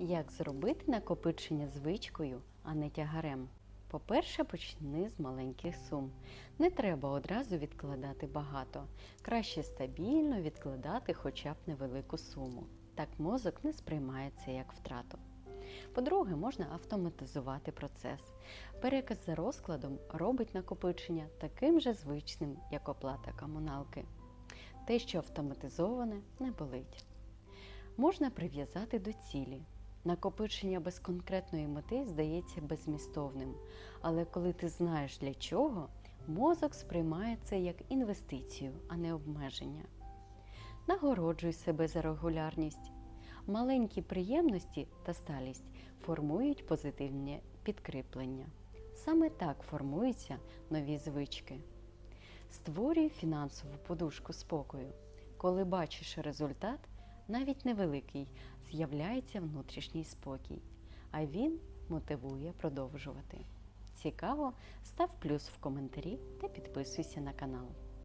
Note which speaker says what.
Speaker 1: Як зробити накопичення звичкою, а не тягарем? По-перше, почни з маленьких сум. Не треба одразу відкладати багато. Краще стабільно відкладати хоча б невелику суму. Так мозок не сприймає це як втрату. По-друге, можна автоматизувати процес. Переказ за розкладом робить накопичення таким же звичним, як оплата комуналки. Те, що автоматизоване, не болить. Можна прив'язати до цілі. Накопичення без конкретної мети здається беззмістовним, але коли ти знаєш для чого, мозок сприймає це як інвестицію, а не обмеження. Нагороджуй себе за регулярність. Маленькі приємності та сталість формують позитивне підкріплення. Саме так формуються нові звички. Створюй фінансову подушку спокою. Коли бачиш результат, навіть невеликий, з'являється внутрішній спокій, а він мотивує продовжувати. Цікаво? Став плюс в коментарі та підписуйся на канал.